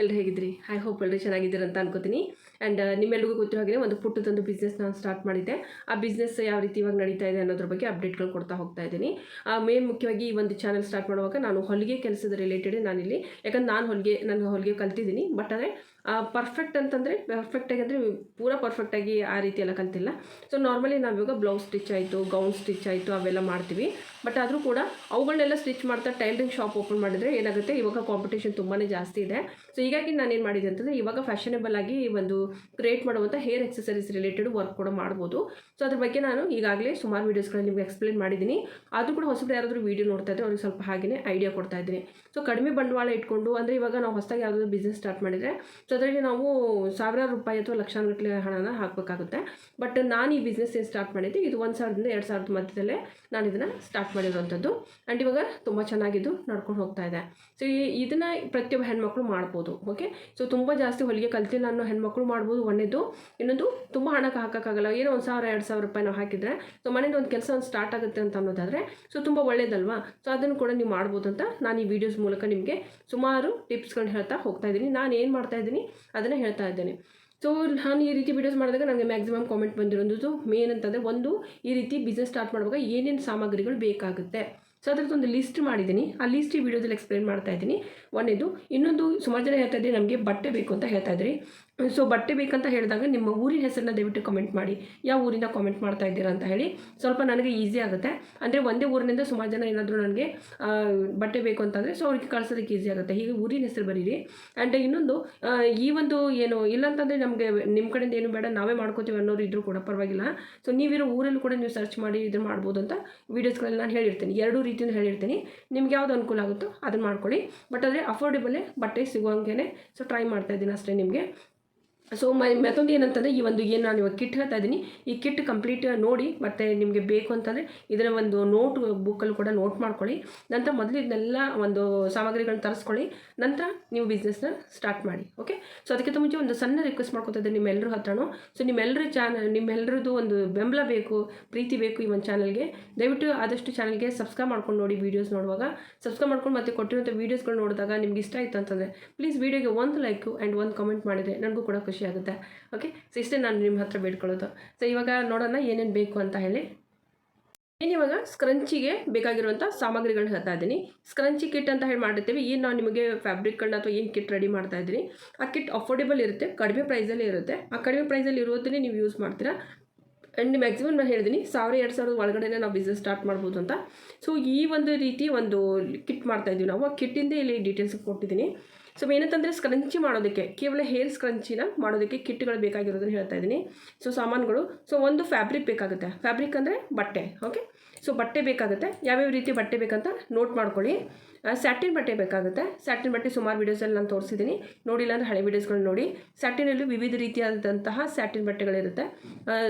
ಎಲ್ಲರೂ ಹೇಗಿದ್ರಿ I hope ಎಲ್ಲರೂ ಚೆನ್ನಾಗಿದ್ದೀರ ಅಂತ ಅನ್ಕೋತೀನಿ. ಆ್ಯಂಡ್ ನಿಮ್ಮೆಲ್ಲರಿಗೂ ಗೊತ್ತಿರೋ ಹಾಗೆ ಒಂದು ಪುಟ್ಟದೊಂದು ಬಿಸ್ನೆಸ್ ನಾನು ಸ್ಟಾರ್ಟ್ ಮಾಡಿದ್ದೆ. ಆ ಬಿಸ್ನೆಸ್ ಯಾವ ರೀತಿ ಇವಾಗ ನಡೀತಾ ಇದೆ ಅನ್ನೋದ್ರ ಬಗ್ಗೆ ಅಪ್ಡೇಟ್ಗಳು ಕೊಡ್ತಾ ಹೋಗ್ತಾ ಇದ್ದೀನಿ. ಮೇನ್ ಮುಖ್ಯವಾಗಿ ಈ ಒಂದು ಚಾನಲ್ ಸ್ಟಾರ್ಟ್ ಮಾಡುವಾಗ ನಾನು ಹೊಲಿಗೆ ಕೆಲಸದ ರಿಲೇಟೆಡ್ ನಾನಿಲ್ಲಿ. ಯಾಕಂದ್ರೆ ನಾನು ಹೊಲಿಗೆ ನಾನು ಹೊಲಿಗೆ ಕಲ್ತಿದ್ದೀನಿ. ಬಟ್ ಆದರೆ ಪರ್ಫೆಕ್ಟ್ ಅಂತಂದರೆ ಪರ್ಫೆಕ್ಟಾಗಿ ಅಂದರೆ ಪೂರ ಪರ್ಫೆಕ್ಟಾಗಿ ಆ ರೀತಿ ಎಲ್ಲ ಕಲ್ತಿಲ್ಲ. ಸೊ ನಾರ್ಮಲಿ ನಾವು ಇವಾಗ ಬ್ಲೌಸ್ ಸ್ಟಿಚ್ ಆಯಿತು ಗೌನ್ ಸ್ಟಿಚ್ ಆಯಿತು, ಅವೆಲ್ಲ ಮಾಡ್ತೀವಿ. ಬಟ್ ಆದರೂ ಕೂಡ ಅವುಗಳನ್ನೆಲ್ಲ ಸ್ಟಿಚ್ ಮಾಡ್ತಾ ಟೈಲರಿಂಗ್ ಶಾಪ್ ಓಪನ್ ಮಾಡಿದರೆ ಏನಾಗುತ್ತೆ? ಇವಾಗ ಕಾಂಪಿಟೇಷನ್ ತುಂಬಾ ಜಾಸ್ತಿ ಇದೆ. ಸೊ ಹೀಗಾಗಿ ನಾನೇನು ಮಾಡಿದೆ ಅಂತಂದರೆ ಇವಾಗ ಫ್ಯಾಷನೇಬಲ್ ಆಗಿ ಒಂದು ಕ್ರಿಯೇಟ್ ಮಾಡುವಂಥ ಹೇರ್ ಎಕ್ಸಸರೀಸ್ ರಿಲೇಟೆಡ್ ವರ್ಕ್ ಕೂಡ ಮಾಡ್ಬೋದು. ಸೊ ಅದ್ರ ಬಗ್ಗೆ ನಾನು ಈಗಾಗಲೇ ಸುಮಾರು ವೀಡಿಯೋಸ್ಗಳನ್ನ ನಿಮಗೆ ಎಕ್ಸ್ಪ್ಲೇನ್ ಮಾಡಿದ್ದೀನಿ. ಆದರೂ ಕೂಡ ಹೊಸಬ್ರು ಯಾರಾದರೂ ವೀಡಿಯೋ ನೋಡ್ತಾ ಇದ್ದರೆ ಅವ್ರಿಗೆ ಸ್ವಲ್ಪ ಹಾಗೆಯೇ ಐಡಿಯಾ ಕೊಡ್ತಾ ಇದ್ದೀನಿ. ಸೊ ಕಡಿಮೆ ಬಂಡವಾಳ ಇಟ್ಕೊಂಡು ಅಂದರೆ ಇವಾಗ ನಾವು ಹೊಸದಾಗಿ ಯಾವುದಾದ್ರು ಬಿಸ್ನೆಸ್ ಸ್ಟಾರ್ಟ್ ಮಾಡಿದರೆ ಸೊ ಅದರಲ್ಲಿ ನಾವು ಸಾವಿರಾರು ರೂಪಾಯಿ ಅಥವಾ ಲಕ್ಷಾನುಗಟ್ಟಲೆ ಹಣನ ಹಾಕಬೇಕಾಗುತ್ತೆ. ಬಟ್ ನಾನು ಈ ಬಿಸ್ನೆಸ್ ಏನು ಸ್ಟಾರ್ಟ್ ಮಾಡಿದ್ದೆ, ಇದು ಒಂದು ಸಾವಿರದಿಂದ ಎರಡು ಸಾವಿರದ ಮಧ್ಯದಲ್ಲೇ ನಾನು ಇದನ್ನು ಸ್ಟಾರ್ಟ್ ಮಾಡಿರುವಂಥದ್ದು. ಆ್ಯಂಡ್ ಇವಾಗ ತುಂಬ ಚೆನ್ನಾಗಿದ್ದು ನಡ್ಕೊಂಡು ಹೋಗ್ತಾ ಇದೆ. ಸೊ ಈ ಇದನ್ನು ಪ್ರತಿಯೊಬ್ಬ ಹೆಣ್ಮಕ್ಳು ಮಾಡ್ಬೋದು ಓಕೆ ಸೊ ತುಂಬ ಜಾಸ್ತಿ ಹೊಲಿಗೆ ಕಲ್ತಿಲ್ಲ ಅನ್ನೋ ಹೆಣ್ಮಕ್ಳು ಮಾಡ್ಬೋದು ಒಂದೇದು. ಇನ್ನೊಂದು, ತುಂಬ ಹಣಕ್ಕೆ ಹಾಕೋಕ್ಕಾಗಲ್ಲ. ಏನೋ ಒಂದು ಸಾವಿರ, ಎರಡು ಸಾವಿರ ರೂಪಾಯಿ ನಾವು ಹಾಕಿದರೆ ಸೊ ಮನೆಯಿಂದ ಒಂದು ಕೆಲಸ ಒಂದು ಸ್ಟಾರ್ಟ್ ಆಗುತ್ತೆ ಅಂತ ಅನ್ನೋದಾದರೆ ಸೊ ತುಂಬ ಒಳ್ಳೇದಲ್ವಾ? ಸೊ ಅದನ್ನು ಕೂಡ ನೀವು ಮಾಡ್ಬೋದು ಅಂತ ನಾನು ಈ ವಿಡಿಯೋಸ್ ಮೂಲಕ ನಿಮಗೆ ಸುಮಾರು ಟಿಪ್ಸ್ಗಳನ್ನ ಹೇಳ್ತಾ ಹೋಗ್ತಾ ಇದ್ದೀನಿ. ನಾನು ಏನು ಮಾಡ್ತಾ ಇದ್ದೀನಿ? ಅದನ್ನು ಹೇಳ್ತಾ ಇದ್ದೇನೆ. ಸೊ ನಾನು ಈ ರೀತಿ ವೀಡಿಯೋಸ್ ಮಾಡಿದಾಗ ನನಗೆ ಮ್ಯಾಕ್ಸಿಮಮ್ ಕಾಮೆಂಟ್ ಬಂದಿರೋದು ಮೇನ್ ಅಂತಂದರೆ ಒಂದು, ಈ ರೀತಿ ಬಿಸ್ನೆಸ್ ಸ್ಟಾರ್ಟ್ ಮಾಡುವಾಗ ಏನೇನು ಸಾಮಗ್ರಿಗಳು ಬೇಕಾಗುತ್ತೆ. ಸೊ ಅದ್ರದ್ದು ಒಂದು ಲಿಸ್ಟ್ ಮಾಡಿದ್ದೀನಿ. ಆ ಲಿಸ್ಟ್ ಈ ವಿಡಿಯೋದಲ್ಲಿ ಎಕ್ಸ್ಪ್ಲೇನ್ ಮಾಡ್ತಾ ಇದ್ದೀನಿ. ಒಂದೇದು, ಇನ್ನೊಂದು ಸುಮಾರು ಜನ ಹೇಳ್ತಾ ಇದ್ದೀನಿ ನಮಗೆ ಬಟ್ಟೆ ಬೇಕು ಅಂತ ಹೇಳ್ತಾ ಇದ್ರಿ. ಸೊ ಬಟ್ಟೆ ಬೇಕಂತ ಹೇಳಿದಾಗ ನಿಮ್ಮ ಊರಿನ ಹೆಸರನ್ನ ದಯವಿಟ್ಟು ಕಮೆಂಟ್ ಮಾಡಿ. ಯಾವ ಊರಿಂದ ಕಾಮೆಂಟ್ ಮಾಡ್ತಾ ಇದ್ದೀರಾ ಅಂತ ಹೇಳಿ. ಸ್ವಲ್ಪ ನನಗೆ ಈಸಿ ಆಗುತ್ತೆ. ಅಂದರೆ ಒಂದೇ ಊರಿನಿಂದ ಸುಮಾರು ಜನ ಏನಾದರೂ ನನಗೆ ಬಟ್ಟೆ ಬೇಕು ಅಂತಂದರೆ ಸೊ ಅವ್ರಿಗೆ ಕಳ್ಸೋದಕ್ಕೆ ಈಸಿ ಆಗುತ್ತೆ. ಹೀಗೆ ಊರಿನ ಹೆಸರು ಬರೀರಿ. ಆ್ಯಂಡ್ ಇನ್ನೊಂದು ಈ ಒಂದು ಏನು ಇಲ್ಲಂತಂದರೆ ನಮಗೆ ನಿಮ್ಮ ಕಡೆಯಿಂದ ಏನು ಬೇಡ, ನಾವೇ ಮಾಡ್ಕೋತೀವಿ ಅನ್ನೋರು ಇದ್ರೂ ಕೂಡ ಪರವಾಗಿಲ್ಲ. ಸೊ ನೀವಿರೋ ಊರಲ್ಲೂ ಕೂಡ ನೀವು ಸರ್ಚ್ ಮಾಡಿ ಇದನ್ನು ಮಾಡ್ಬೋದು ಅಂತ ವೀಡಿಯೋಸ್ಗಳಲ್ಲಿ ನಾನು ಹೇಳಿರ್ತೀನಿ. ಎರಡೂ ರೀತಿಯಿಂದ ಹೇಳಿರ್ತೀನಿ. ನಿಮ್ಗೆ ಯಾವುದು ಅನುಕೂಲ ಆಗುತ್ತೋ ಅದನ್ನು ಮಾಡ್ಕೊಳ್ಳಿ. ಬಟ್ ಆದರೆ ಅಫೋರ್ಡೆಬಲೇ ಬಟ್ಟೆ ಸಿಗುವಂಗೆ ಸೊ ಟ್ರೈ ಮಾಡ್ತಾ ಇದ್ದೀನಿ ಅಷ್ಟೇ ನಿಮಗೆ. ಸೊ ಮೈ ಮತ್ತೊಂದು ಏನಂತಂದರೆ ಈ ಒಂದು ಏನು ನಾನು ಇವಾಗ ಕಿಟ್ ಹೇಳ್ತಾ ಇದ್ದೀನಿ ಈ ಕಿಟ್ ಕಂಪ್ಲೀಟ್ ನೋಡಿ, ಮತ್ತು ನಿಮಗೆ ಬೇಕು ಅಂತಂದರೆ ಇದರ ಒಂದು ನೋಟ್ ಬುಕ್ಕಲ್ಲಿ ಕೂಡ ನೋಟ್ ಮಾಡ್ಕೊಳ್ಳಿ. ನಂತರ ಮೊದಲು ಇದನ್ನೆಲ್ಲ ಒಂದು ಸಾಮಗ್ರಿಗಳನ್ನ ತರಿಸ್ಕೊಳ್ಳಿ. ನಂತರ ನೀವು ಬಿಸ್ನೆಸ್ನ ಸ್ಟಾರ್ಟ್ ಮಾಡಿ ಓಕೆ ಸೊ ಅದಕ್ಕಿಂತ ಮುಂಚೆ ಒಂದು ಸಣ್ಣ ರಿಕ್ವೆಸ್ಟ್ ಮಾಡ್ಕೊತಾ ಇದ್ದೀನಿ ನಿಮ್ಮೆಲ್ಲರ ಹತ್ರನೂ. ಸೊ ನಿಮ್ಮೆಲ್ಲರ ಚಾನಲ್ ನಿಮ್ಮೆಲ್ಲರದ್ದು ಒಂದು ಬೆಂಬಲ ಬೇಕು, ಪ್ರೀತಿ ಬೇಕು ಈ ಒಂದು ಚಾನಲ್ಗೆ ದಯವಿಟ್ಟು ಆದಷ್ಟು ಚಾನಲ್ಗೆ ಸಬ್ಸ್ಕ್ರೈಬ್ ಮಾಡ್ಕೊಂಡು ನೋಡಿ ವೀಡಿಯೋಸ್ ನೋಡುವಾಗ. ಸಬ್ಸ್ಕ್ರೈಬ್ ಮಾಡ್ಕೊಂಡು ಮತ್ತೆ ಕೊಟ್ಟಿರುವಂಥ ವೀಡಿಯೋಸ್ಗಳು ನೋಡಿದಾಗ ನಿಮ್ಗೆ ಇಷ್ಟ ಆಯ್ತು ಅಂತಂದರೆ ಪ್ಲೀಸ್ ವೀಡಿಯೋಗೆ ಒಂದು ಲೈಕು ಆ್ಯಂಡ್ ಒಂದು ಕಮೆಂಟ್ ಮಾಡಿದರೆ ನನಗೂ ಕೂಡ ಖುಷಿ ಆಗುತ್ತೆ. ಓಕೆ ಸೊ ಇಷ್ಟೇ ನಾನು ನಿಮ್ಮ ಹತ್ರ ಬೇಡ್ಕೊಳ್ಳೋದು. ಸೊ ಇವಾಗ ನೋಡೋಣ ಏನೇನು ಬೇಕು ಅಂತ ಹೇಳಿ. ಇವಾಗ ಸ್ಕ್ರಂಚಿಗೆ ಬೇಕಾಗಿರುವಂಥ ಸಾಮಗ್ರಿಗಳನ್ನ ಹೇಳ್ತಾ ಇದ್ದೀನಿ. ಸ್ಕ್ರಂಚಿ ಕಿಟ್ ಅಂತ ಹೇಳಿ ಮಾಡಿರ್ತೀವಿ. ಏನು ನಾವು ನಿಮಗೆ ಫ್ಯಾಬ್ರಿಕ್ಗಳನ್ನ ಅಥವಾ ಏನು ಕಿಟ್ ರೆಡಿ ಮಾಡ್ತಾ ಇದ್ದೀನಿ. ಆ ಕಿಟ್ ಅಫೋರ್ಡೆಬಲ್ ಇರುತ್ತೆ, ಕಡಿಮೆ ಪ್ರೈಸಲ್ಲಿ ಇರುತ್ತೆ. ಆ ಕಡಿಮೆ ಪ್ರೈಸಲ್ಲಿ ಇರೋದನ್ನೇ ನೀವು ಯೂಸ್ ಮಾಡ್ತೀರಾ? ಆ್ಯಂಡ್ ಮ್ಯಾಕ್ಸಿಮಮ್ ನಾನು ಹೇಳಿದ್ದೀನಿ ಸಾವಿರ, ಎರಡು ಸಾವಿರದ ಒಳಗಡೆ ನಾವು ಬಿಸ್ನೆಸ್ ಸ್ಟಾರ್ಟ್ ಮಾಡ್ಬೋದು ಅಂತ. ಸೊ ಈ ಒಂದು ರೀತಿ ಒಂದು ಕಿಟ್ ಮಾಡ್ತಾ ಇದ್ದೀವಿ ನಾವು. ಆ ಕಿಟ್ಟಿಂದ ಇಲ್ಲಿ ಡೀಟೇಲ್ಸ್ ಕೊಟ್ಟಿದ್ದೀನಿ. ಸೊ ಏನಂತಂದರೆ ಸ್ಕ್ರಂಚಿ ಮಾಡೋದಕ್ಕೆ, ಕೇವಲ ಹೇರ್ ಸ್ಕ್ರಂಚಿನ ಮಾಡೋದಕ್ಕೆ ಕಿಟ್ಗಳು ಬೇಕಾಗಿರೋದನ್ನು ಹೇಳ್ತಾ ಇದ್ದೀನಿ. ಸೊ ಸಾಮಾನುಗಳು ಸೊ ಒಂದು ಫ್ಯಾಬ್ರಿಕ್ ಬೇಕಾಗುತ್ತೆ. ಫ್ಯಾಬ್ರಿಕ್ ಅಂದರೆ ಬಟ್ಟೆ ಓಕೆ ಸೊ ಬಟ್ಟೆ ಬೇಕಾಗುತ್ತೆ. ಯಾವ್ಯಾವ ರೀತಿ ಬಟ್ಟೆ ಬೇಕಂತ ನೋಟ್ ಮಾಡ್ಕೊಳ್ಳಿ. ಸ್ಯಾಟಿನ್ ಬಟ್ಟೆ ಬೇಕಾಗುತ್ತೆ. ಸ್ಯಾಟಿನ್ ಬಟ್ಟೆ ಸುಮಾರು ವೀಡಿಯೋಸಲ್ಲಿ ನಾನು ತೋರಿಸಿದ್ದೀನಿ ನೋಡಿಲ್ಲ ಅಂದರೆ ಹಳೆ ವೀಡಿಯೋಸ್ಗಳು ನೋಡಿ. ಸ್ಯಾಟಿನಲ್ಲಿ ವಿವಿಧ ರೀತಿಯಾದಂತಹ ಸ್ಯಾಟಿನ್ ಬಟ್ಟೆಗಳಿರುತ್ತೆ.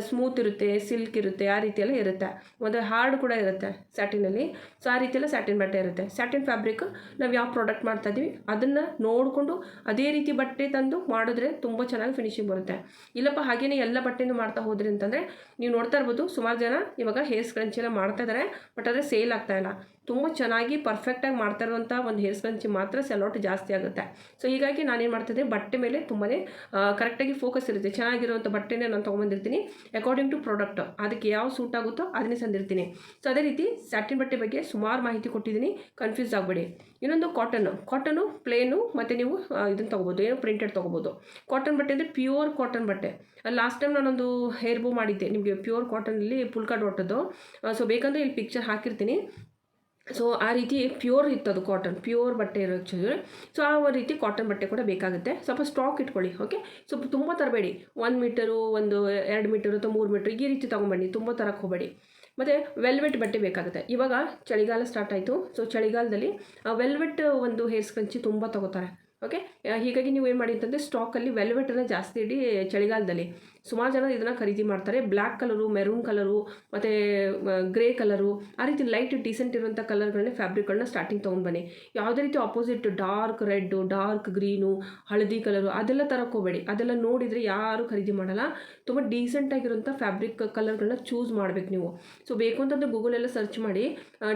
ಸ್ಮೂತ್ ಇರುತ್ತೆ ಸಿಲ್ಕ್ ಇರುತ್ತೆ, ಆ ರೀತಿಯೆಲ್ಲ ಇರುತ್ತೆ. ಒಂದು ಹಾರ್ಡ್ ಕೂಡ ಇರುತ್ತೆ ಸ್ಯಾಟಿನಲ್ಲಿ ಸೊ ಆ ರೀತಿಯೆಲ್ಲ ಸ್ಯಾಟಿನ್ ಬಟ್ಟೆ ಇರುತ್ತೆ. ಸ್ಯಾಟಿನ್ ಫ್ಯಾಬ್ರಿಕ್ ನಾವು ಯಾವ ಪ್ರಾಡಕ್ಟ್ ಮಾಡ್ತಾ ಇದ್ದೀವಿ ಅದನ್ನು ನೋಡಿಕೊಂಡು ಅದೇ ರೀತಿ ಬಟ್ಟೆ ತಂದು ಮಾಡಿದ್ರೆ ತುಂಬ ಚೆನ್ನಾಗಿ ಫಿನಿಶಿಂಗ್ ಬರುತ್ತೆ. ಇಲ್ಲಪ್ಪ ಹಾಗೆಯೇ ಎಲ್ಲ ಬಟ್ಟೆನೂ ಮಾಡ್ತಾ ಹೋದ್ರಿ ಅಂತಂದರೆ, ನೀವು ನೋಡ್ತಾ ಇರ್ಬೋದು, ಸುಮಾರು ಜನ ಇವಾಗ ಹೇರ್ ಸ್ಕ್ರಂಚ್ ಎಲ್ಲ ಮಾಡ್ತಾ ಇದ್ದಾರೆ ಬಟ್ ಆದರೆ ಸೇಲ್ ಆಗ್ತಾ ಇಲ್ಲ. ತುಂಬ ಚೆನ್ನಾಗಿ ಪರ್ಫೆಕ್ಟಾಗಿ ಮಾಡ್ತಾ ಇರುವಂಥ ಒಂದು ಹೇರ್ ಸ್ಕ್ರಂಚಿ ಮಾತ್ರ ಸೆಲೌಟ್ ಜಾಸ್ತಿ ಆಗುತ್ತೆ. ಸೊ ಹೀಗಾಗಿ ನಾನೇನು ಮಾಡ್ತಿದ್ದೆ ಬಟ್ಟೆ ಮೇಲೆ ತುಂಬಾ ಕರೆಕ್ಟಾಗಿ ಫೋಕಸ್ ಇರುತ್ತೆ. ಚೆನ್ನಾಗಿರುವಂಥ ಬಟ್ಟೆನೇ ನಾನು ತೊಗೊಂಬಂದಿರ್ತೀನಿ. ಅಕಾರ್ಡಿಂಗ್ ಟು ಪ್ರಾಡಕ್ಟ್ ಅದಕ್ಕೆ ಯಾವ ಸೂಟ್ ಆಗುತ್ತೋ ಅದನ್ನೇ ಸಂದಿರ್ತೀನಿ ಸೊ ಅದೇ ರೀತಿ ಸ್ಯಾಟಿನ್ ಬಟ್ಟೆ ಬಗ್ಗೆ ಸುಮಾರು ಮಾಹಿತಿ ಕೊಟ್ಟಿದ್ದೀನಿ. ಕನ್ಫ್ಯೂಸ್ ಆಗಬೇಡಿ. ಇನ್ನೊಂದು ಕಾಟನ್ನು ಕಾಟನು ಪ್ಲೇನು ಮತ್ತು ನೀವು ಇದನ್ನು ತೊಗೋಬೋದು. ಏನು ಪ್ರಿಂಟೆಡ್ ತೊಗೋಬೋದು. ಕಾಟನ್ ಬಟ್ಟೆ ಅಂದರೆ ಪ್ಯೂರ್ ಕಾಟನ್ ಬಟ್ಟೆ. ಲಾಸ್ಟ್ ಟೈಮ್ ನಾನೊಂದು ಹೇರ್ ಬೋ ಮಾಡಿದ್ದೆ. ನಿಮಗೆ ಪ್ಯೂರ್ ಕಾಟನಲ್ಲಿ ಪುಲ್ಕಾ ಡಾಟದ್ದು ಸೊ ಬೇಕಂದರೆ ಇಲ್ಲಿ ಪಿಕ್ಚರ್ ಹಾಕಿರ್ತೀನಿ. ಸೊ ಆ ರೀತಿ ಪ್ಯೂರ್ ಇತ್ತು ಅದು ಕಾಟನ್ ಪ್ಯೂರ್ ಬಟ್ಟೆ ಇರೋ ಸೊ ಆ ರೀತಿ ಕಾಟನ್ ಬಟ್ಟೆ ಕೂಡ ಬೇಕಾಗುತ್ತೆ. ಸ್ವಲ್ಪ ಸ್ಟಾಕ್ ಇಟ್ಕೊಳ್ಳಿ ಓಕೆ ಸ್ವಲ್ಪ ತುಂಬ ತರಬೇಡಿ. ಒಂದು ಮೀಟರು, ಒಂದು ಎರಡು ಮೀಟರ್, ಅಥವಾ ಮೂರು ಮೀಟರ್, ಈ ರೀತಿ ತೊಗೊಂಬನ್ನಿ. ತುಂಬ ತರಕ್ಕೆ ಹೋಗಬೇಡಿ. ಮತ್ತು ವೆಲ್ವೆಟ್ ಬಟ್ಟೆ ಬೇಕಾಗುತ್ತೆ. ಇವಾಗ ಚಳಿಗಾಲ ಸ್ಟಾರ್ಟ್ ಆಯಿತು. ಸೊ ಚಳಿಗಾಲದಲ್ಲಿ ವೆಲ್ವೆಟ್ ಒಂದು ಹೇರ್ ಸ್ಕ್ರಂಚಿ ತುಂಬ ತೊಗೋತಾರೆ ಓಕೆ ಹೀಗಾಗಿ ನೀವು ಏನು ಮಾಡಿ ಅಂತಂದರೆ ಸ್ಟಾಕಲ್ಲಿ ವೆಲ್ವೆಟನ್ನು ಜಾಸ್ತಿ ಇಡಿ, ಚಳಿಗಾಲದಲ್ಲಿ. ಸುಮಾರು ಜನ ಇದನ್ನು ಖರೀದಿ ಮಾಡ್ತಾರೆ. ಬ್ಲ್ಯಾಕ್ ಕಲರು ಮೆರೂನ್ ಕಲರು ಮತ್ತು ಗ್ರೇ ಕಲರು ಆ ರೀತಿ ಲೈಟ್ ಡೀಸೆಂಟ್ ಇರುವಂಥ ಕಲರ್ಗಳನ್ನೇ ಫ್ಯಾಬ್ರಿಕ್ಗಳನ್ನ ಸ್ಟಾರ್ಟಿಂಗ್ ತೊಗೊಂಡು ಬನ್ನಿ. ಯಾವುದೇ ರೀತಿ opposite dark red dark green ಹಳದಿ ಕಲರು ಅದೆಲ್ಲ ತರಕೋಬೇಡಿ ಅದೆಲ್ಲ ನೋಡಿದರೆ ಯಾರು ಖರೀದಿ ಮಾಡಲ್ಲ. ತುಂಬ ಡೀಸೆಂಟಾಗಿರುವಂಥ ಫ್ಯಾಬ್ರಿಕ್ ಕಲರ್ಗಳನ್ನ ಚೂಸ್ ಮಾಡ್ಬೇಕು ನೀವು. ಸೊ ಬೇಕು ಅಂತಂದರೆ ಗೂಗಲೆಲ್ಲ ಸರ್ಚ್ ಮಾಡಿ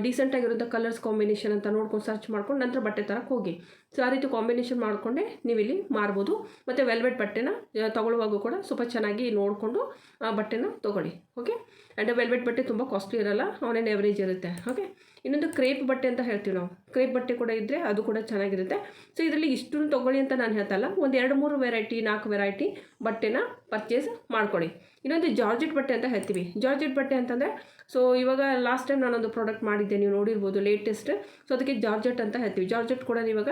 ಡೀಸೆಂಟಾಗಿರುವಂಥ ಕಲರ್ಸ್ ಕಾಂಬಿನೇಷನ್ ಅಂತ ನೋಡ್ಕೊಂಡು ಸರ್ಚ್ ಮಾಡ್ಕೊಂಡು ನಂತರ ಬಟ್ಟೆ ತರಕ್ಕೆ ಹೋಗಿ. ಸೊ ಆ ರೀತಿ ಕಾಂಬಿನೇಷನ್ ಮಾಡಿಕೊಂಡೆ ನೀವಿಲ್ಲಿ ಮಾರ್ಬೋದು. ಮತ್ತು ವೆಲ್ವೆಟ್ ಬಟ್ಟೆನ ತೊಗೊಳ್ಳುವಾಗೂ ಕೂಡ ಸ್ವಲ್ಪ ಚೆನ್ನಾಗಿ ನೋಡಿಕೊಂಡು, ಆ, ಬಟ್ಟೆನ ತೊಗೊಳ್ಳಿ. ಓಕೆ ಆ್ಯಂಡ್ ವೆಲ್ವೆಟ್ ಬಟ್ಟೆ ತುಂಬ ಕಾಸ್ಟ್ಲಿ ಇರಲ್ಲ ಅವನೇನು ಎವರೇಜ್ ಇರುತ್ತೆ. ಓಕೆ ಇನ್ನೊಂದು ಕ್ರೇಪ್ ಬಟ್ಟೆ ಅಂತ ಹೇಳ್ತೀವಿ ನಾವು. ಕ್ರೇಪ್ ಬಟ್ಟೆ ಕೂಡ ಇದ್ದರೆ ಅದು ಕೂಡ ಚೆನ್ನಾಗಿರುತ್ತೆ. ಸೊ ಇದರಲ್ಲಿ ಇಷ್ಟು ತೊಗೊಳ್ಳಿ ಅಂತ ನಾನು ಹೇಳ್ತಲ್ಲ ಒಂದು ಎರಡು ಮೂರು ವೆರೈಟಿ ನಾಲ್ಕು ವೆರೈಟಿ ಬಟ್ಟೆನ ಪರ್ಚೇಸ್ ಮಾಡ್ಕೊಳ್ಳಿ. ಇನ್ನೊಂದು ಜಾರ್ಜೆಟ್ ಬಟ್ಟೆ ಅಂತ ಹೇಳ್ತೀವಿ. ಜಾರ್ಜೆಟ್ ಬಟ್ಟೆ ಅಂತಂದರೆ ಸೊ ಇವಾಗ ಲಾಸ್ಟ್ ಟೈಮ್ ನಾನೊಂದು ಪ್ರಾಡಕ್ಟ್ ಮಾಡಿದ್ದೆ, ನೀವು ನೋಡಿರ್ಬೋದು ಲೇಟೆಸ್ಟ್ ಸೊ ಅದಕ್ಕೆ ಜಾರ್ಜೆಟ್ ಅಂತ ಹೇಳ್ತೀವಿ. ಜಾರ್ಜೆಟ್ ಕೂಡ ಇವಾಗ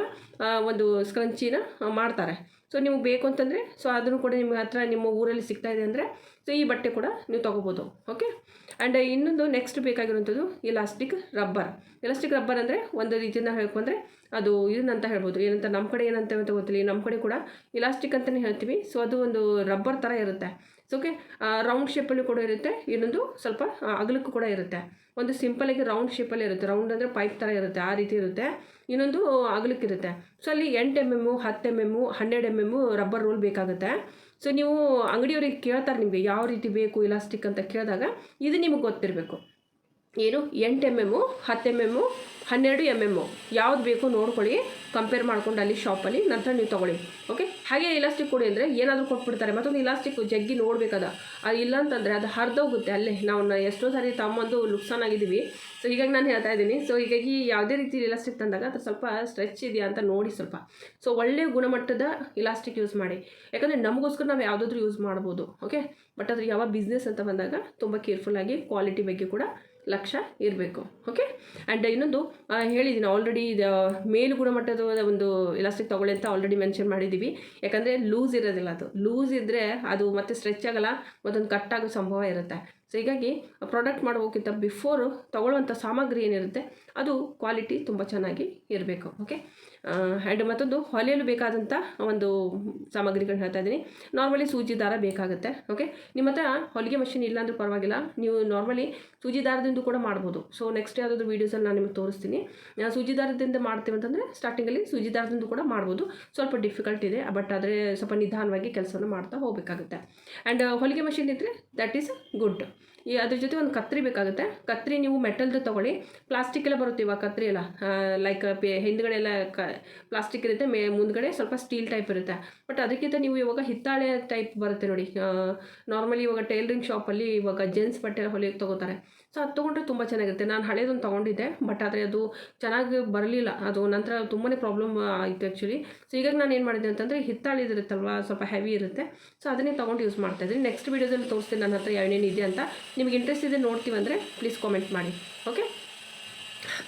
ಒಂದು ಸ್ಕ್ರಂಚಿನ ಮಾಡ್ತಾರೆ. ಸೊ ನಿಮಗೆ ಬೇಕು ಅಂತಂದರೆ ಸೊ ಅದನ್ನು ಕೂಡ ನಿಮ್ಮ ಹತ್ರ ನಿಮ್ಮ ಊರಲ್ಲಿ ಸಿಗ್ತಾ ಇದೆ ಅಂದರೆ ಸೊ ಈ ಬಟ್ಟೆ ಕೂಡ ನೀವು ತೊಗೋಬೋದು. ಓಕೆ ಆ್ಯಂಡ್ ಇನ್ನೊಂದು ನೆಕ್ಸ್ಟ್ ಬೇಕಾಗಿರುವಂಥದ್ದು ಇಲಾಸ್ಟಿಕ್ ರಬ್ಬರ್ ಇಲಾಸ್ಟಿಕ್ ರಬ್ಬರ್ ಅಂದರೆ ಒಂದು ರೀತಿಯಿಂದ ಹೇಳ್ಕೊಂಡ್ರೆ ಅದು ಇದನ್ನಂತ ಹೇಳ್ಬೋದು. ಏನಂತ ನಮ್ಮ ಕಡೆ ಏನಂತ ಗೊತ್ತಿಲ್ಲ. ನಮ್ಮ ಕಡೆ ಕೂಡ ಇಲಾಸ್ಟಿಕ್ ಅಂತಲೇ ಹೇಳ್ತೀವಿ. ಸೊ ಅದು ಒಂದು ರಬ್ಬರ್ ಥರ ಇರುತ್ತೆ. ಓಕೆ ರೌಂಡ್ ಶೇಪಲ್ಲೂ ಕೂಡ ಇರುತ್ತೆ. ಇನ್ನೊಂದು ಸ್ವಲ್ಪ ಅಗಲಕ್ಕೂ ಕೂಡ ಇರುತ್ತೆ. ಒಂದು ಸಿಂಪಲಾಗಿ ರೌಂಡ್ ಶೇಪಲ್ಲಿ ಇರುತ್ತೆ. ರೌಂಡ್ ಅಂದರೆ ಪೈಪ್ ಥರ ಇರುತ್ತೆ, ಆ ರೀತಿ ಇರುತ್ತೆ. ಇನ್ನೊಂದು ಅಗಲಕ್ಕಿರುತ್ತೆ ಸೊ ಅಲ್ಲಿ ಎಂಟು ಎಂ ಎಮ್ಮು ಹತ್ತು ಎಂ ಎಮ್ಮು ಹನ್ನೆರಡು ಎಂ ಎಮ್ಮು ರಬ್ಬರ್ ರೋಲ್ ಬೇಕಾಗುತ್ತೆ. ಸೊ ನೀವು ಅಂಗಡಿಯವ್ರಿಗೆ ಕೇಳ್ತಾರೆ ನಿಮಗೆ, ಯಾವ ರೀತಿ ಬೇಕು ಇಲಾಸ್ಟಿಕ್ ಅಂತ ಕೇಳಿದಾಗ, ಇದು ನಿಮಗೆ ಗೊತ್ತಿರಬೇಕು. ಏನು? ಎಂಟು ಎಂ ಎಮ್ಮು ಹತ್ತು ಎಂ ಎಮ್ಮು ಹನ್ನೆರಡು ಎಂ ಎಮ್ಮು ಯಾವ್ದು ಬೇಕು ನೋಡ್ಕೊಳ್ಳಿ ಕಂಪೇರ್ ಮಾಡ್ಕೊಂಡು ಅಲ್ಲಿ ಶಾಪಲ್ಲಿ ನಂತರ ನೀವು ತೊಗೊಳ್ಳಿ. ಓಕೆ ಹಾಗೆ ಇಲಾಸ್ಟಿಕ್ ಕೊಡಿ ಅಂದರೆ ಏನಾದರೂ ಕೊಟ್ಬಿಡ್ತಾರೆ. ಮತ್ತೊಂದು ಇಲಾಸ್ಟಿಕ್ ಜಗ್ಗಿ ನೋಡಬೇಕದ. ಅದು ಇಲ್ಲ ಅಂತಂದರೆ ಅದು ಹರಿದೋಗುತ್ತೆ ಅಲ್ಲೇ. ನಾವು ಎಷ್ಟೋ ಸಾರಿ ತಮ್ಮಂದು ಲುಕ್ಸಾನ್ ಆಗಿದ್ದೀವಿ. ಸೊ ಹೀಗಾಗಿ ನಾನು ಹೇಳ್ತಾ ಇದ್ದೀನಿ. ಸೊ ಹೀಗಾಗಿ ಯಾವುದೇ ರೀತಿ ಇಲಾಸ್ಟಿಕ್ ತಂದಾಗ ಅದು ಸ್ವಲ್ಪ ಸ್ಟ್ರೆಚ್ ಇದೆಯಾ ಅಂತ ನೋಡಿ ಸ್ವಲ್ಪ. ಸೊ ಒಳ್ಳೆಯ ಗುಣಮಟ್ಟದ ಇಲಾಸ್ಟಿಕ್ ಯೂಸ್ ಮಾಡಿ. ಯಾಕಂದರೆ ನಮಗೋಸ್ಕರ ನಾವು ಯಾವುದಾದ್ರೂ ಯೂಸ್ ಮಾಡ್ಬೋದು. ಓಕೆ ಬಟ್ ಅದ್ರ ಯಾವ ಬಿಸ್ನೆಸ್ ಅಂತ ಬಂದಾಗ ತುಂಬ ಕೇರ್ಫುಲ್ಲಾಗಿ ಕ್ವಾಲಿಟಿ ಬಗ್ಗೆ ಕೂಡ ಲಕ್ಷ್ಯ ಇರಬೇಕು ಓಕೆ ಆ್ಯಂಡ್ ಇನ್ನೊಂದು ಹೇಳಿದ್ದೀನಿ ಆಲ್ರೆಡಿ ಇದು ಮೇಲು ಗುಣಮಟ್ಟದ ಒಂದು ಇಲಾಸ್ಟಿಕ್ ತೊಗೊಳ್ಳಿ ಅಂತ ಆಲ್ರೆಡಿ ಮೆನ್ಷನ್ ಮಾಡಿದ್ದೀವಿ ಯಾಕಂದರೆ ಲೂಸ್ ಇರೋದಿಲ್ಲ ಅದು. ಲೂಸ್ ಇದ್ದರೆ ಅದು ಮತ್ತೆ ಸ್ಟ್ರೆಚ್ ಆಗಲ್ಲ, ಮತ್ತೊಂದು ಕಟ್ ಆಗೋ ಸಂಭವ ಇರುತ್ತೆ. ಸೊ ಹೀಗಾಗಿ ಪ್ರಾಡಕ್ಟ್ ಮಾಡೋಕ್ಕಿಂತ ಬಿಫೋರು ತೊಗೊಳ್ಳುವಂಥ ಸಾಮಗ್ರಿ ಏನಿರುತ್ತೆ, ಅದು ಕ್ವಾಲಿಟಿ ತುಂಬ ಚೆನ್ನಾಗಿ ಇರಬೇಕು ಓಕೆ ಆ್ಯಂಡ್ ಮತ್ತೊಂದು, ಹೊಲೆಯಲು ಬೇಕಾದಂಥ ಒಂದು ಸಾಮಗ್ರಿಗಳನ್ನ ಹೇಳ್ತಾ ಇದ್ದೀನಿ. ನಾರ್ಮಲಿ ಸೂಜಿ ದಾರ ಬೇಕಾಗುತ್ತೆ ಓಕೆ ನಿಮ್ಮ ಹತ್ರ ಹೊಲಿಗೆ ಮಷಿನ್ ಇಲ್ಲ ಪರವಾಗಿಲ್ಲ, ನೀವು ನಾರ್ಮಲಿ ಸೂಜಿ ದಾರದಿಂದ ಕೂಡ ಮಾಡ್ಬೋದು. ಸೊ ನೆಕ್ಸ್ಟ್ ಯಾವುದಾದ್ರು ವೀಡಿಯೋಸಲ್ಲಿ ನಾನು ನಿಮಗೆ ತೋರಿಸ್ತೀನಿ. ಸೂಜಿ ದಾರದಿಂದ ಮಾಡ್ತೀವಿ ಅಂತಂದರೆ ಸ್ಟಾರ್ಟಿಂಗಲ್ಲಿ ಸೂಜಿ ದಾರದಿಂದ ಕೂಡ ಮಾಡ್ಬೋದು. ಸ್ವಲ್ಪ ಡಿಫಿಕಲ್ಟ್ ಇದೆ ಬಟ್ ಆದರೆ ಸ್ವಲ್ಪ ನಿಧಾನವಾಗಿ ಕೆಲಸವನ್ನು ಮಾಡ್ತಾ ಹೋಗಬೇಕಾಗುತ್ತೆ. ಆ್ಯಂಡ್ ಹೊಲಿಗೆ ಮಷಿನ್ ಇದ್ದರೆ ದಟ್ ಈಸ್ ಗುಡ್ ಅದ್ರ ಜೊತೆ ಒಂದು ಕತ್ರಿ ಬೇಕಾಗುತ್ತೆ. ಕತ್ರಿ ನೀವು ಮೆಟಲ್ದು ತೊಗೊಳ್ಳಿ. ಪ್ಲಾಸ್ಟಿಕ್ ಎಲ್ಲ ಬರುತ್ತೆ ಇವಾಗ ಕತ್ರಿ ಎಲ್ಲ? ಲೈಕ್ ಪೇ ಹಿಂದ್ಗಡೆ ಎಲ್ಲ ಕ, ಪ್ಲಾಸ್ಟಿಕ್ ಇರುತ್ತೆ. ಮೇ, ಮುಂದ್ಗಡೆ ಸ್ವಲ್ಪ ಸ್ಟೀಲ್ ಟೈಪ್ ಇರುತ್ತೆ. ಬಟ್ ಅದಕ್ಕಿಂತ ನೀವು ಇವಾಗ ಹಿತ್ತಾಳೆ ಟೈಪ್ ಬರುತ್ತೆ ನೋಡಿ. ನಾರ್ಮಲಿ ಇವಾಗ ಟೈಲರಿಂಗ್ ಶಾಪಲ್ಲಿ ಇವಾಗ ಜೆಂಟ್ಸ್ ಬಟ್ಟೆ ಹೊಲಿಯೋಕ್ಕೆ ತೊಗೋತಾರೆ. ಸೊ ಅದು ತೊಗೊಂಡ್ರೆ ತುಂಬ ಚೆನ್ನಾಗಿರುತ್ತೆ. ನಾನು ಹಳೇದೊಂದು ತೊಗೊಂಡಿದ್ದೆ ಬಟ್ ಆದರೆ ಅದು ಚೆನ್ನಾಗಿ ಬರಲಿಲ್ಲ. ಅದು ನಂತರ ತುಂಬಾ ಪ್ರಾಬ್ಲಮ್ ಆಯಿತು ಆ್ಯಕ್ಚುಲಿ ಸೊ ಈಗ ನಾನು ಏನು ಮಾಡಿದೆ ಅಂತಂದರೆ ಹಿತ್ತಾಳಿದಿರುತ್ತಲ್ವ ಸ್ವಲ್ಪ ಹೆವಿ ಇರುತ್ತೆ. ಸೊ ಅದನ್ನೇ ತೊಗೊಂಡು ಯೂಸ್ ಮಾಡ್ತಾ ಇದ್ದೀನಿ. ನೆಕ್ಸ್ಟ್ ವೀಡಿಯೋದಲ್ಲಿ ತೋರಿಸ್ತೀನಿ ನನ್ನ ಹತ್ರ ಏನೇನು ಇದೆ ಅಂತ. ನಿಮಗೆ ಇಂಟ್ರೆಸ್ಟ್ ಇದೆ ನೋಡ್ತೀವಂದರೆ ಪ್ಲೀಸ್ ಕಾಮೆಂಟ್ ಮಾಡಿ. ಓಕೆ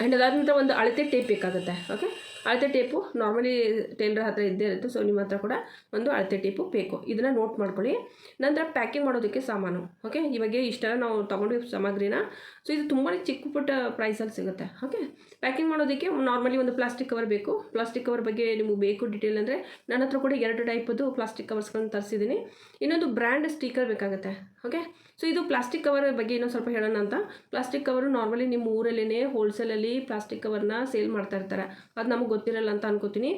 ಆ್ಯಂಡ್ ಅದಾದ ನಂತರ ಒಂದು ಅಳತೆ ಟೇಪ್ ಬೇಕಾಗುತ್ತೆ. ಓಕೆ ಅಳತೆ ಟೇಪು ನಾರ್ಮಲಿ ಟೇಲರ್ ಹತ್ರ ಇದ್ದೇ ಇರುತ್ತೆ ಸೊ ನಿಮ್ಮ ಹತ್ರ ಕೂಡ ಒಂದು ಅಳತೆ ಟೇಪು ಬೇಕು. ಇದನ್ನು ನೋಟ್ ಮಾಡ್ಕೊಳ್ಳಿ. ನಂತರ ಪ್ಯಾಕಿಂಗ್ ಮಾಡೋದಕ್ಕೆ ಸಾಮಾನು ಓಕೆ ಇವಾಗ ಇಷ್ಟೆಲ್ಲ ನಾವು ತೊಗೊಂಡು ಸಾಮಗ್ರಿನ ಸೊ ಇದು ತುಂಬಾ ಚಿಕ್ಕ ಪುಟ್ಟ ಪ್ರೈಸಲ್ಲಿ ಸಿಗುತ್ತೆ ಓಕೆ ಪ್ಯಾಕಿಂಗ್ ಮಾಡೋದಕ್ಕೆ ನಾರ್ಮಲಿ ಒಂದು ಪ್ಲಾಸ್ಟಿಕ್ ಕವರ್ ಬೇಕು. ಪ್ಲಾಸ್ಟಿಕ್ ಕವರ್ ಬಗ್ಗೆ ನಿಮಗೆ ಬೇಕು ಡೀಟೇಲ್ ಅಂದರೆ ನನ್ನ ಹತ್ರ ಕೂಡ ಎರಡು ಟೈಪದ್ದು ಪ್ಲಾಸ್ಟಿಕ್ ಕವರ್ಸ್ಗಳನ್ನ ತರಿಸಿದ್ದೀನಿ ಇನ್ನೊಂದು ಬ್ರ್ಯಾಂಡ್ ಸ್ಟಿಕರ್ ಬೇಕಾಗುತ್ತೆ ಓಕೆ ಸೊ ಇದು ಪ್ಲಾಸ್ಟಿಕ್ ಕವರ್ ಬಗ್ಗೆ ಇನ್ನೊಂದು ಸ್ವಲ್ಪ ಹೇಳೋಣ ಅಂತ. ಪ್ಲಾಸ್ಟಿಕ್ ಕವರು ನಾರ್ಮಲಿ ನಿಮ್ಮ ಊರಲ್ಲೇ ಹೋಲ್ಸೇಲಲ್ಲಿ ಪ್ಲಾಸ್ಟಿಕ್ ಕವರ್ನ ಸೇಲ್ ಮಾಡ್ತಾ ಇರ್ತಾರೆ. ಅದು ನಮಗೆ ಗೊತ್ತಿರಲ್ಲ ಅಂತ ಅನ್ಕೋತೀನಿ.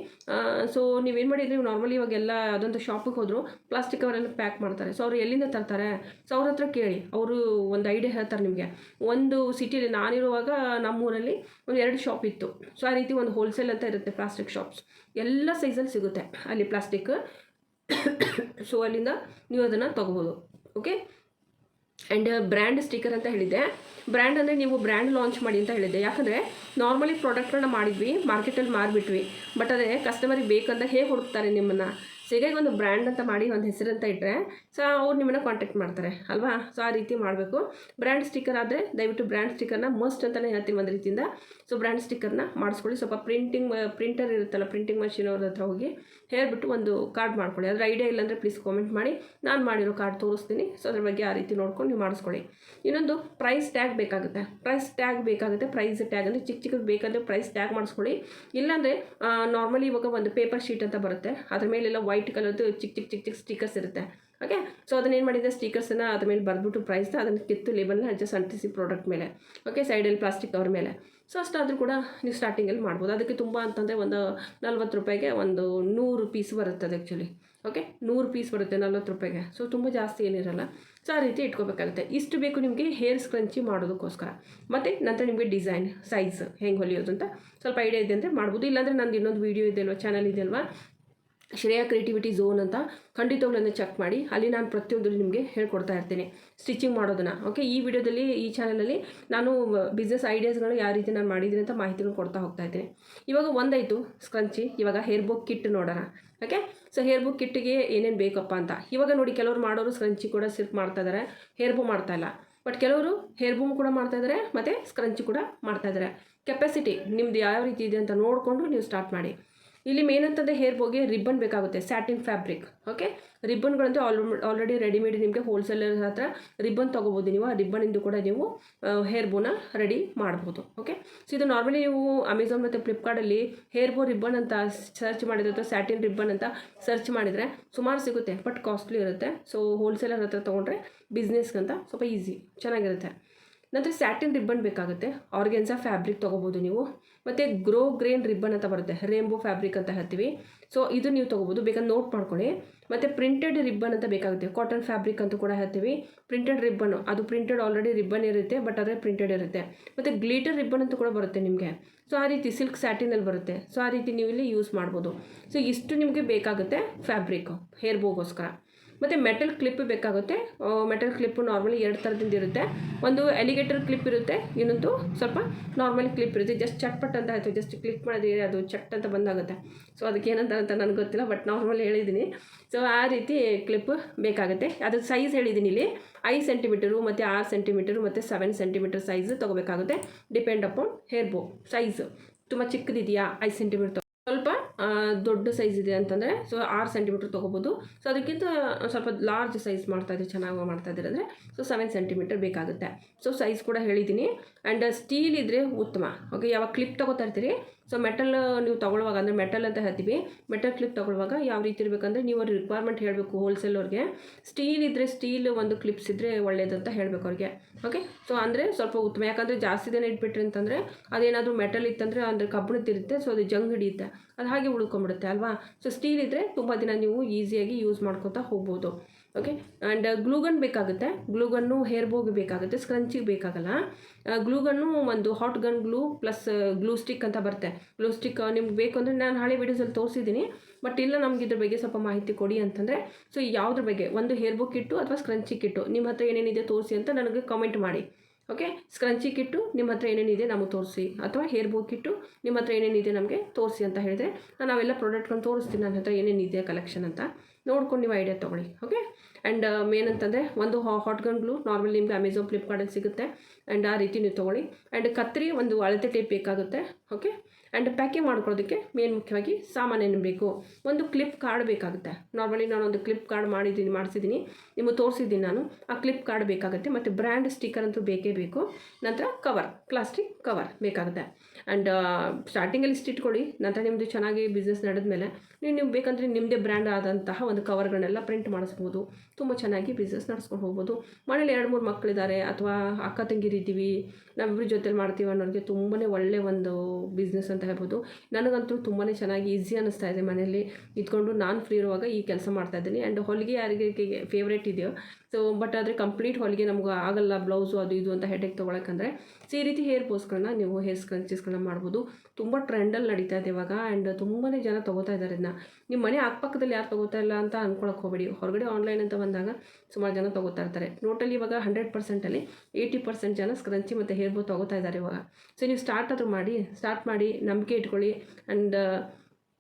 ಸೊ ನೀವೇನು ಮಾಡಿದ್ರಿ? ನಾರ್ಮಲಿ ಇವಾಗೆಲ್ಲ ಅದೊಂದು ಶಾಪಿಗೆ ಹೋದರು ಪ್ಲಾಸ್ಟಿಕ್ ಅವರೆಲ್ಲ ಪ್ಯಾಕ್ ಮಾಡ್ತಾರೆ. ಸೊ ಅವ್ರು ಎಲ್ಲಿಂದ ತರ್ತಾರೆ? ಸೊ ಅವ್ರ ಹತ್ರ ಕೇಳಿ. ಅವರು ಒಂದು ಐಡಿಯಾ ಹೇಳ್ತಾರೆ ನಿಮಗೆ. ಒಂದು ಸಿಟಿಯಲ್ಲಿ ನಾನಿರುವಾಗ ನಮ್ಮೂರಲ್ಲಿ ಒಂದು ಎರಡು ಶಾಪ್ ಇತ್ತು. ಸೊ ಆ ರೀತಿ ಒಂದು ಹೋಲ್ಸೇಲ್ ಅಂತ ಇರುತ್ತೆ ಪ್ಲಾಸ್ಟಿಕ್ ಶಾಪ್ಸ್ ಎಲ್ಲ ಸೈಜಲ್ಲಿ ಸಿಗುತ್ತೆ ಅಲ್ಲಿ ಪ್ಲಾಸ್ಟಿಕ್ ಸೊ ಅಲ್ಲಿಂದ ನೀವು ಅದನ್ನು ತೊಗೋಬೋದು. ಓಕೆ ಆ್ಯಂಡ್ ಬ್ರ್ಯಾಂಡ್ ಸ್ಟಿಕರ್ ಅಂತ ಹೇಳಿದ್ದೆ. ಬ್ರ್ಯಾಂಡ್ ಅಂದರೆ ನೀವು ಬ್ರ್ಯಾಂಡ್ ಲಾಂಚ್ ಮಾಡಿ ಅಂತ ಹೇಳಿದ್ದೆ. ಯಾಕಂದರೆ ನಾರ್ಮಲಿ ಪ್ರಾಡಕ್ಟ್ಗಳನ್ನ ಮಾಡಿದ್ವಿ ಮಾರ್ಕೆಟಲ್ಲಿ ಮಾರಿಬಿಟ್ವಿ. ಬಟ್ ಅದೇ ಕಸ್ಟಮರಿಗೆ ಬೇಕಂತ ಹೇಗೆ ಹುಡುಕ್ತಾರೆ ನಿಮ್ಮನ್ನು? ಸೊ ಒಂದು ಬ್ರ್ಯಾಂಡ್ ಅಂತ ಮಾಡಿ ಒಂದು ಹೆಸರಂತ ಇಟ್ಟರೆ ಸೊ ಅವ್ರು ನಿಮ್ಮನ್ನು ಕಾಂಟ್ಯಾಕ್ಟ್ ಮಾಡ್ತಾರೆ, ಅಲ್ವಾ? ಸೊ ಆ ರೀತಿ ಮಾಡಬೇಕು. ಬ್ರ್ಯಾಂಡ್ ಸ್ಟಿಕ್ಕರ್ ಆದರೆ ದಯವಿಟ್ಟು ಬ್ರ್ಯಾಂಡ್ ಸ್ಟಿಕ್ಕರ್ನ ಮಸ್ಟ್ ಅಂತಲೇ ಹೇಳ್ತೀನಿ ಒಂದು ರೀತಿಯಿಂದ. ಸೊ ಬ್ರ್ಯಾಂಡ್ ಸ್ಟಿಕ್ಕರ್ನ ಮಾಡಿಸ್ಕೊಳ್ಳಿ. ಸ್ವಲ್ಪ ಪ್ರಿಂಟಿಂಗ್ ಪ್ರಿಂಟರ್ ಇರುತ್ತಲ್ಲ ಪ್ರಿಂಟಿಂಗ್ ಮಷಿನ್ ಅವ್ರ ಹತ್ರ ಹೋಗಿ. ಹೇಳ್ಬಿಟ್ಟು ಒಂದು ಕಾರ್ಡ್ ಮಾಡ್ಕೊಳ್ಳಿ. ಅದರ ಐಡಿಯಾ ಇಲ್ಲಾಂದರೆ ಪ್ಲೀಸ್ ಕಾಮೆಂಟ್ ಮಾಡಿ. ನಾನು ಮಾಡಿರೋ ಕಾರ್ಡ್ ತೋರಿಸ್ತೀನಿ. ಸೊ ಅದ್ರ ಬಗ್ಗೆ ಆ ರೀತಿ ನೋಡ್ಕೊಂಡು ನೀವು ಮಾಡಿಸ್ಕೊಳ್ಳಿ. ಇನ್ನೊಂದು ಪ್ರೈಸ್ ಟ್ಯಾಗ್ ಬೇಕಾಗುತ್ತೆ. ಪ್ರೈಸ್ ಟ್ಯಾಗ್ ಬೇಕಾಗುತ್ತೆ. ಪ್ರೈಸ್ ಟ್ಯಾಗ್ ಅಂದರೆ ಚಿಕ್ಕ ಚಿಕ್ಕದು ಬೇಕಂದರೆ ಪ್ರೈಸ್ ಟ್ಯಾಗ್ ಮಾಡಿಸ್ಕೊಳ್ಳಿ. ಇಲ್ಲಾಂದರೆ ನಾರ್ಮಲಿ ಇವಾಗ ಒಂದು ಪೇಪರ್ ಶೀಟ್ ಅಂತ ಬರುತ್ತೆ. ಅದ್ರ ಮೇಲೆಲ್ಲ ವೈಟ್ ಕಲರ್ದು ಚಿಕ್ಕ ಚಿಕ್ಕ ಚಿಕ್ಕ ಚಿಕ್ಕ ಸ್ಟಿಕರ್ಸ್ ಇರುತ್ತೆ. ಓಕೆ ಸೊ ಅದನ್ನ ಏನು ಮಾಡಿದೆ? ಸ್ಟಿಕರ್ಸನ್ನು ಅದ್ರ ಮೇಲೆ ಬರೆದ್ಬಿಟ್ಟು ಪ್ರೈಸ್ನ ಅದನ್ನು ಕಿತ್ತು ಲೇಬಲ್ನ ಜಸ್ಟ್ ಅಂಟಿಸಿ ಪ್ರಾಡಕ್ಟ್ ಮೇಲೆ. ಓಕೆ ಸೈಡಲ್ಲಿ ಪ್ಲಾಸ್ಟಿಕ್ ಕವರ್ ಮೇಲೆ. ಸೊ ಅಷ್ಟಾದರೂ ಕೂಡ ನೀವು ಸ್ಟಾರ್ಟಿಂಗಲ್ಲಿ ಮಾಡ್ಬೋದು. ಅದಕ್ಕೆ ತುಂಬ ಅಂತಂದರೆ ಒಂದು ನಲ್ವತ್ತು ರೂಪಾಯಿಗೆ ಒಂದು ನೂರು ಪೀಸ್ ಬರುತ್ತೆ ಅದು ಆ್ಯಕ್ಚುಲಿ ಓಕೆ ನೂರು ಪೀಸ್ ಬರುತ್ತೆ ನಲ್ವತ್ತು ರೂಪಾಯಿಗೆ. ಸೊ ತುಂಬ ಜಾಸ್ತಿ ಏನಿರಲ್ಲ. ಸೊ ಆ ರೀತಿ ಇಟ್ಕೋಬೇಕಾಗುತ್ತೆ. ಇಷ್ಟು ಬೇಕು ನಿಮಗೆ ಹೇರ್ ಸ್ಕ್ರಂಚಿ ಮಾಡೋದಕ್ಕೋಸ್ಕರ. ಮತ್ತು ನಂತರ ನಿಮಗೆ ಡಿಸೈನ್ ಸೈಜ್ ಹೆಂಗೆ ಹೊಲಿಯೋದು ಅಂತ ಸ್ವಲ್ಪ ಐಡಿಯಾ ಇದೆ ಅಂದರೆ ಮಾಡ್ಬೋದು. ಇಲ್ಲಾಂದರೆ ನಂದು ಇನ್ನೊಂದು ವೀಡಿಯೋ ಇದೆ ಅಲ್ವಾ? ಚಾನಲ್ ಇದೆ ಅಲ್ವಾ? ಶ್ರೇಯಾ ಕ್ರಿಯೇಟಿವಿಟಿ ಝೋನ್ ಅಂತ ಖಂಡಿತವಾಗ್ಲೂ ಚೆಕ್ ಮಾಡಿ. ಅಲ್ಲಿ ನಾನು ಪ್ರತಿಯೊಂದರಲ್ಲಿ ನಿಮಗೆ ಹೇಳ್ಕೊಡ್ತಾ ಇರ್ತೀನಿ. ಸ್ಟಿಚಿಂಗ್ ಮಾಡೋದನ್ನು. ಓಕೆ ಈ ವಿಡಿಯೋದಲ್ಲಿ, ಈ ಚಾನಲಲ್ಲಿ ನಾನು ಬಿಸ್ನೆಸ್ ಐಡಿಯಾಸ್ಗಳು ಯಾವ ರೀತಿ ನಾನು ಮಾಡಿದ್ದೀನಿ ಅಂತ ಮಾಹಿತಿಗಳು ಕೊಡ್ತಾ ಹೋಗ್ತಾ ಇದ್ದೀನಿ ಇವಾಗ ಒಂದಾಯಿತು ಸ್ಕ್ರಂಚಿ ಇವಾಗ ಹೇರ್ ಬುಕ್ ಕಿಟ್ ನೋಡೋಣ. ಓಕೆ ಸೊ ಹೇರ್ ಬುಕ್ ಕಿಟ್ಟಿಗೆ ಏನೇನು ಬೇಕಪ್ಪ ಅಂತ. ಇವಾಗ ನೋಡಿ, ಕೆಲವರು ಮಾಡೋರು ಸ್ಕ್ರಂಚಿ ಕೂಡ ಸಿಲ್ಕ್ ಮಾಡ್ತಾ ಇದ್ದಾರೆ ಹೇರ್ ಬು ಮಾಡ್ತಾ ಇಲ್ಲ. ಬಟ್ ಕೆಲವರು ಹೇರ್ ಬೂಮ್ ಕೂಡ ಮಾಡ್ತಾ ಇದ್ದಾರೆ ಮತ್ತು ಸ್ಕ್ರಂಚಿ ಕೂಡ ಮಾಡ್ತಾ ಇದ್ದಾರೆ ಕೆಪಾಸಿಟಿ ನಿಮ್ದು ಯಾವ ರೀತಿ ಇದೆ ಅಂತ ನೋಡಿಕೊಂಡು ನೀವು ಸ್ಟಾರ್ಟ್ ಮಾಡಿ. ಇಲ್ಲಿ ಮೇನ್ ಅಂತಂದರೆ ಹೇರ್ ಬೋಗೆ ರಿಬ್ಬನ್ ಬೇಕಾಗುತ್ತೆ ಸ್ಯಾಟಿನ್ ಫ್ಯಾಬ್ರಿಕ್ ಓಕೆ ರಿಬ್ಬನ್ಗಳಂತೆ ಆಲ್ ಆಲ್ರೆಡಿ ರೆಡಿಮೇಡ್ ನಿಮಗೆ ಹೋಲ್ಸೇಲರ್ ಹತ್ರ ರಿಬ್ಬನ್ ತೊಗೋಬೋದು ನೀವು, ಆ ರಿಬ್ಬನಿಂದ ಕೂಡ ನೀವು ಹೇರ್ ಬೋನ ರೆಡಿ ಮಾಡ್ಬೋದು ಓಕೆ ಸೊ ಇದು ನಾರ್ಮಲಿ ನೀವು ಅಮೆಝಾನ್ ಮತ್ತು ಫ್ಲಿಪ್ಕಾರ್ಟಲ್ಲಿ ಹೇರ್ ಬೋ ರಿಬ್ಬನ್ ಅಂತ ಸರ್ಚ್ ಮಾಡಿದ್ರೆ ಅಥವಾ ಸ್ಯಾಟಿನ್ ರಿಬ್ಬನ್ ಅಂತ ಸರ್ಚ್ ಮಾಡಿದರೆ ಸುಮಾರು ಸಿಗುತ್ತೆ ಬಟ್ ಕಾಸ್ಟ್ಲಿ ಇರುತ್ತೆ. ಸೊ ಹೋಲ್ಸೇಲರ್ ಹತ್ರ ತೊಗೊಂಡ್ರೆ ಬಿಸ್ನೆಸ್ಗಂತ ಸ್ವಲ್ಪ ಈಸಿ ಚೆನ್ನಾಗಿರುತ್ತೆ. ನಂತರ ಸ್ಯಾಟಿನ್ ರಿಬ್ಬನ್ ಬೇಕಾಗುತ್ತೆ. ಆರ್ಗೆನ್ಸ ಫ್ಯಾಬ್ರಿಕ್ ತೊಗೋಬೋದು ನೀವು. ಮತ್ತು ಗ್ರೋ ಗ್ರೇನ್ ರಿಬ್ಬನ್ ಅಂತ ಬರುತ್ತೆ. ರೇಂಬೋ ಫ್ಯಾಬ್ರಿಕ್ ಅಂತ ಹೇಳ್ತೀವಿ. ಸೊ ಇದು ನೀವು ತೊಗೋಬೋದು. ಬೇಕಾದ್ರೆ ನೋಟ್ ಮಾಡ್ಕೊಳ್ಳಿ. ಮತ್ತು ಪ್ರಿಂಟೆಡ್ ರಿಬ್ಬನ್ ಅಂತ ಬೇಕಾಗುತ್ತೆ. ಕಾಟನ್ ಫ್ಯಾಬ್ರಿಕ್ ಅಂತ ಕೂಡ ಹೇಳ್ತೀವಿ. ಪ್ರಿಂಟೆಡ್ ರಿಬ್ಬನ್ ಅದು ಪ್ರಿಂಟೆಡ್ ಆಲ್ರೆಡಿ ರಿಬ್ಬನ್ ಇರುತ್ತೆ ಬಟ್ ಅದೇ ಪ್ರಿಂಟೆಡ್ ಇರುತ್ತೆ. ಮತ್ತು ಗ್ಲೀಟರ್ ರಿಬ್ಬನ್ ಅಂತ ಕೂಡ ಬರುತ್ತೆ ನಿಮಗೆ. ಸೊ ಆ ರೀತಿ ಸಿಲ್ಕ್ ಸ್ಯಾಟಿನಲ್ಲಿ ಬರುತ್ತೆ. ಸೊ ಆ ರೀತಿ ನೀವು ಇಲ್ಲಿ ಯೂಸ್ ಮಾಡ್ಬೋದು. ಸೊ ಇಷ್ಟು ನಿಮಗೆ ಬೇಕಾಗುತ್ತೆ ಫ್ಯಾಬ್ರಿಕ್ ಹೇರ್ ಬೋಗೋಸ್ಕರ ಮತ್ತು ಮೆಟಲ್ ಕ್ಲಿಪ್ ಬೇಕಾಗುತ್ತೆ. ಮೆಟಲ್ ಕ್ಲಿಪ್ಪು ನಾರ್ಮಲಿ ಎರಡು ಥರದಿಂದ ಇರುತ್ತೆ. ಒಂದು ಎಲಿಗೇಟರ್ ಕ್ಲಿಪ್ ಇರುತ್ತೆ, ಇನ್ನೊಂದು ಸ್ವಲ್ಪ ನಾರ್ಮಲ್ ಕ್ಲಿಪ್ ಇರುತ್ತೆ. ಜಸ್ಟ್ ಚಟ್ಪಟ್ ಅಂತ ಆಯಿತು. ಜಸ್ಟ್ ಕ್ಲಿಕ್ ಮಾಡಿದ್ರೆ ಅದು ಚಟ್ ಅಂತ ಬಂದಾಗುತ್ತೆ. ಸೊ ಅದಕ್ಕೆ ಏನಂತ ಅಂತ ನನಗೆ ಗೊತ್ತಿಲ್ಲ ಬಟ್ ನಾರ್ಮಲ್ ಹೇಳಿದ್ದೀನಿ ಸೊ ಆ ರೀತಿ ಕ್ಲಿಪ್ ಬೇಕಾಗುತ್ತೆ. ಅದು ಸೈಜ್ ಹೇಳಿದ್ದೀನಿ ಇಲ್ಲಿ. ಐದು ಸೆಂಟಿಮೀಟರು ಮತ್ತು ಆರು ಸೆಂಟಿಮೀಟರು ಮತ್ತು seven centimetre size ತೊಗೋಬೇಕಾಗುತ್ತೆ. Depend upon hair bow size ತುಂಬ ಚಿಕ್ಕದಿದೆಯಾ? ಐದು ಸೆಂಟಿಮೀಟರ್ ದೊಡ್ಡ ಸೈಜ್ ಇದೆ ಅಂತಂದರೆ ಸೊ ಆರು ಸೆಂಟಿಮೀಟ್ರ್ ತೊಗೋಬೋದು. ಸೊ ಅದಕ್ಕಿಂತ ಸ್ವಲ್ಪ ಲಾರ್ಜ್ ಸೈಜ್ ಮಾಡ್ತಾ ಇದ್ದೀವಿ ಚೆನ್ನಾಗಿ ಮಾಡ್ತಾ ಇದ್ದೀರಿ ಅಂದರೆ ಸೊ ಸೆವೆನ್ ಸೆಂಟಿಮೀಟರ್ ಬೇಕಾಗುತ್ತೆ. ಸೊ ಸೈಜ್ ಕೂಡ ಹೇಳಿದ್ದೀನಿ ಆ್ಯಂಡ್ ಸ್ಟೀಲ್ ಇದ್ದರೆ ಉತ್ತಮ. ಓಕೆ ಯಾವಾಗ ಕ್ಲಿಪ್ ತೊಗೋತಾ ಇರ್ತೀರಿ? ಸೊ ಮೆಟಲ್ ನೀವು ತೊಗೊಳ್ಳುವಾಗ, ಅಂದರೆ ಮೆಟಲ್ ಅಂತ ಹೇಳ್ತೀವಿ. ಮೆಟಲ್ ಕ್ಲಿಪ್ ತೊಗೊಳ್ಳುವಾಗ ಯಾವ ರೀತಿ ಇರಬೇಕಂದ್ರೆ ನೀವು ಅವ್ರ ರಿಕ್ವೈರ್ಮೆಂಟ್ ಹೇಳಬೇಕು ಹೋಲ್ಸೇಲ್ ಅವ್ರಿಗೆ. ಸ್ಟೀಲ್ ಇದ್ದರೆ ಸ್ಟೀಲ್ ಒಂದು ಕ್ಲಿಪ್ಸ್ ಇದ್ದರೆ ಒಳ್ಳೇದು ಹೇಳಬೇಕು ಅವ್ರಿಗೆ. ಓಕೆ ಸೊ ಅಂದರೆ ಸ್ವಲ್ಪ ಉತ್ತಮ. ಯಾಕಂದರೆ ಜಾಸ್ತಿ ದಿನ ಇಟ್ಬಿಟ್ರಿ ಅಂತಂದರೆ ಅದೇನಾದರೂ ಮೆಟಲ್ ಇತ್ತಂದರೆ ಅಂದರೆ ಕಬ್ಬಿಣದಿರುತ್ತೆ ಸೊ ಅದು ಜಂಗ್ ಹಿಡಿಯುತ್ತೆ. ಅದು ಹಾಗೆ ಉಳ್ಕೊಂಬಿಡುತ್ತೆ ಅಲ್ವಾ? ಸೊ ಸ್ಟೀಲ್ ಇದ್ದರೆ ತುಂಬ ದಿನ ನೀವು ಈಸಿಯಾಗಿ ಯೂಸ್ ಮಾಡ್ಕೊತಾ ಹೋಗ್ಬೋದು. ಓಕೆ ಆ್ಯಂಡ್ ಗ್ಲೂಗನ್ ಬೇಕಾಗುತ್ತೆ. ಗ್ಲೂಗನ್ನು ಹೇರ್ ಬೋಗೆ ಬೇಕಾಗುತ್ತೆ ಸ್ಕ್ರಂಚಿಗೆ ಬೇಕಾಗಲ್ಲ. ಗ್ಲೂಗನ್ನು ಒಂದು hot gun glue plus glue stick ಅಂತ ಬರುತ್ತೆ. ಗ್ಲೂ ಸ್ಟಿಕ್ ನಿಮ್ಗೆ ಬೇಕು ಅಂದರೆ ನಾನು ಹಳೆ ವೀಡಿಯೋಸಲ್ಲಿ ತೋರಿಸಿದ್ದೀನಿ ಬಟ್ ಇಲ್ಲ, ನಮ್ಗೆ ಇದ್ರ ಬಗ್ಗೆ ಸ್ವಲ್ಪ ಮಾಹಿತಿ ಕೊಡಿ ಅಂತಂದರೆ ಸೊ ಯಾವುದ್ರ ಬಗ್ಗೆ? ಒಂದು ಹೇರ್ ಬುಕ್ ಇಟ್ಟು ಅಥವಾ ಸ್ಕ್ರಂಚಿ ಕಿಟ್ಟು? ನಿಮ್ಮ ಹತ್ರ ಏನೇನಿದೆ ತೋರಿಸಿ ಅಂತ ನನಗೆ ಕಾಮೆಂಟ್ ಮಾಡಿ. ಓಕೆ ಸ್ಕ್ರಂಚಿ ಕಿಟ್ಟು ನಿಮ್ಮ ಹತ್ರ ಏನೇನಿದೆ ನಮಗೆ ತೋರಿಸಿ. ಅಥವಾ ಹೇರ್ ಬೋ ಇಟ್ಟು ನಿಮ್ಮ ಹತ್ರ ಏನೇನಿದೆ ನಮಗೆ ತೋರಿಸಿ ಅಂತ ಹೇಳಿದರೆ, ನಾನು ಪ್ರಾಡಕ್ಟ್ಗಳನ್ನ ತೋರಿಸ್ತೀನಿ. ನನ್ನ ಹತ್ರ ಏನೇನಿದೆ ಕಲೆಕ್ಷನ್ ಅಂತ. ನೋಡ್ಕೊಂಡು ನೀವು ಐಡಿಯಾ ತೊಗೊಳ್ಳಿ ಓಕೆ ಆ್ಯಂಡ್ ಮೇನ್ ಅಂತಂದರೆ ಒಂದು ಹಾಟ್ ಗನ್ ಗ್ಲೂ ನಾರ್ಮಲ್ ನಿಮಗೆ ಅಮೆಝಾನ್ ಫ್ಲಿಪ್ಕಾರ್ಟಲ್ಲಿ ಸಿಗುತ್ತೆ. ಆ್ಯಂಡ್ ಆ ರೀತಿ ನೀವು ತೊಗೊಳ್ಳಿ. ಆ್ಯಂಡ್ ಕತ್ರಿ ಒಂದು ಅಳತೆ ಟೇಪ್ ಬೇಕಾಗುತ್ತೆ ಓಕೆ ಆ್ಯಂಡ್ ಪ್ಯಾಕಿಂಗ್ ಮಾಡ್ಕೊಳ್ಳೋದಕ್ಕೆ ಮೇನ್ ಮುಖ್ಯವಾಗಿ ಸಾಮಾನೇನು ಬೇಕು? ಒಂದು ಕ್ಲಿಪ್ ಕಾರ್ಡ್ ಬೇಕಾಗುತ್ತೆ. ನಾರ್ಮಲಿ ಒಂದು ಕ್ಲಿಪ್ ಕಾರ್ಡ್ ಮಾಡಿದ್ದೀನಿ, ಮಾಡಿಸಿದ್ದೀನಿ. ನಿಮಗೆ ತೋರಿಸಿದ್ದೀನಿ ನಾನು. ಆ ಕ್ಲಿಪ್ ಕಾರ್ಡ್ ಬೇಕಾಗುತ್ತೆ. ಮತ್ತು ಬ್ರ್ಯಾಂಡ್ ಸ್ಟಿಕ್ಕರ್ ಅಂತೂ ಬೇಕೇ ಬೇಕು. ನಂತರ ಕವರ್ ಪ್ಲಾಸ್ಟಿಕ್ ಕವರ್ ಬೇಕಾಗುತ್ತೆ. ಆ್ಯಂಡ್ ಸ್ಟಾರ್ಟಿಂಗಲ್ಲಿ ಇಷ್ಟು ಇಟ್ಕೊಳ್ಳಿ. ನಂತರ ನಿಮ್ಮದು ಚೆನ್ನಾಗಿ ಬಿಸ್ನೆಸ್ ನಡೆದ್ಮೇಲೆ ನೀವು ನೀವು ಬೇಕಂದರೆ ನಿಮ್ಮದೇ ಬ್ರ್ಯಾಂಡ್ ಆದಂತಹ ಒಂದು ಕವರ್ಗಳನ್ನೆಲ್ಲ ಪ್ರಿಂಟ್ ಮಾಡಿಸ್ಬೋದು. ತುಂಬ ಚೆನ್ನಾಗಿ ಬಿಸ್ನೆಸ್ ನಡೆಸ್ಕೊಂಡು ಹೋಗ್ಬೋದು. ಮನೇಲಿ ಎರಡು ಮೂರು ಮಕ್ಕಳಿದ್ದಾರೆ ಅಥವಾ ಅಕ್ಕ ತಂಗಿರಿದ್ದೀವಿ ನಾವಿಬ್ಬರ ಜೊತೆಲಿ ಮಾಡ್ತೀವಿ ಅನ್ನೋರಿಗೆ ತುಂಬಾ ಒಳ್ಳೆಯ ಒಂದು ಬಿಸ್ನೆಸ್ ಅಂತ ಹೇಳ್ಬೋದು. ನನಗಂತೂ ತುಂಬಾ ಚೆನ್ನಾಗಿ ಈಸಿ ಅನ್ನಿಸ್ತಾ ಇದೆ ಮನೆಯಲ್ಲಿ ಇದ್ಕೊಂಡು ನಾನು ಫ್ರೀ ಇರುವಾಗ ಈ ಕೆಲಸ ಮಾಡ್ತಾ ಇದ್ದೀನಿ. ಆ್ಯಂಡ್ ಹೊಲಿಗೆ ಯಾರಿಗೆ ಫೇವ್ರೇಟ್ ಇದೆಯೋ? ಸೊ ಬಟ್ ಆದರೆ ಕಂಪ್ಲೀಟ್ ಹೊಲಿಗೆ ನಮ್ಗೆ ಆಗಲ್ಲ. ಬ್ಲೌಸು ಅದು ಇದು ಅಂತ ಹೆಡೆಕ್ ತೊಗೊಳಕ್ಕಂದ್ರೆ ಸೊ ಈ ರೀತಿ ಹೇರ್ ಪೋಸ್ಗಳನ್ನ ನೀವು ಹೇರ್ ಸ್ಕ್ರಂಚಸ್ಗಳನ್ನ ಮಾಡ್ಬೋದು. ತುಂಬ ಟ್ರೆಂಡಲ್ಲಿ ನಡೀತಾ ಇದೆ ಇವಾಗ. ಆ್ಯಂಡ್ ತುಂಬಾ ಜನ ತೊಗೋತಾ ಇದ್ದಾರೆ ಇದನ್ನ ನಿಮ್ಮ ಮನೆ ಅಕ್ಕಪಕ್ಕದಲ್ಲಿ ಯಾರು ತೊಗೋತಾ ಇಲ್ಲ ಅಂತ ಅಂದ್ಕೊಳಕ್ಕೆ ಹೋಗಬೇಡಿ. ಹೊರಗಡೆ ಆನ್ಲೈನ್ ಅಂತ ಬಂದಾಗ ಸುಮಾರು ಜನ ತೊಗೋತಾ ಇರ್ತಾರೆ. ಟೋಟಲಿ ಇವಾಗ ಹಂಡ್ರೆಡ್ ಪರ್ಸೆಂಟಲ್ಲಿ ಏಯ್ಟಿ ಪರ್ಸೆಂಟ್ ಜನ ಸ್ಕ್ರಂಚಿ ಮತ್ತು ಹೇರ್ ಬೋ ತೊಗೋತಾ ಇದ್ದಾರೆ ಇವಾಗ. ಸೊ ನೀವು ಸ್ಟಾರ್ಟ್ ಆದರೂ ಮಾಡಿ. ಸ್ಟಾರ್ಟ್ ಮಾಡಿ. ನಂಬಿಕೆ ಇಟ್ಕೊಳ್ಳಿ. ಆ್ಯಂಡ್